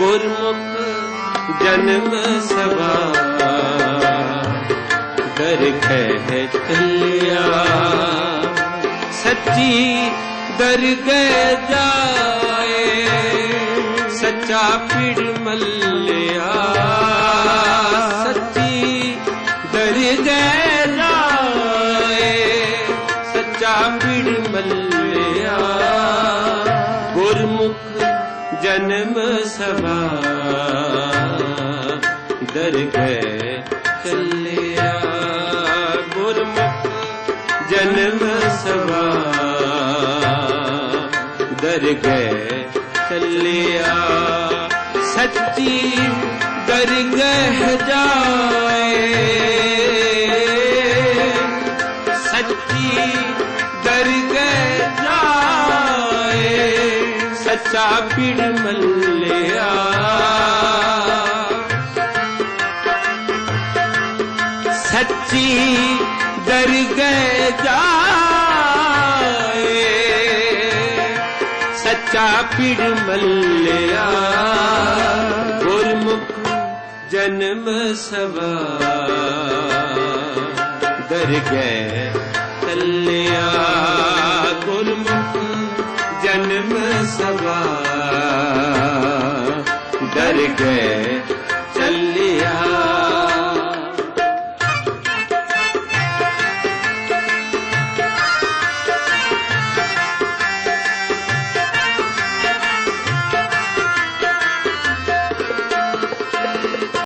ਗੁਰਮੁਖ ਜਨਮ ਸਵਾ ਦਰਗਹਿ ਤਲਿਆ ਸੱਚੀ ਦਰਗਹਿ ਜਾਏ, ਸੱਚਾ ਪਿੜ ਮੱਲਿਆ। ਸੱਚੀ ਦਰਗਹਿ ਜਾਏ, ਸੱਚਾ ਪਿੜ ਮੱਲਿਆ। ਗੁਰਮੁਖ ਜਨਮ ਸਭਾ। ਦਰਗਹਿ ਚੱਲਿਆ। ਗੁਰਮੁਖ ਜਨਮ ਸਭਾ। ਦਰਗਹਿ ਚੱਲਿਆ। ਸੱਚੀ ਦਰਗਹਿ ਜਾਏ। ਸੱਚੀ ਦਰਗਹਿ ਸੱਚਾ ਪਿੜ ਮੱਲਿਆ ਸੱਚੀ ਦਰਗਹਿ ਜਾਏ ਸੱਚਾ ਪਿੜ ਮੱਲਿਆ ਗੁਰਮੁਖ ਜਨਮ ਸਵਾ ਦਰਗਹਿ ਤੱਲਿਆ सवा डर गए चल लिया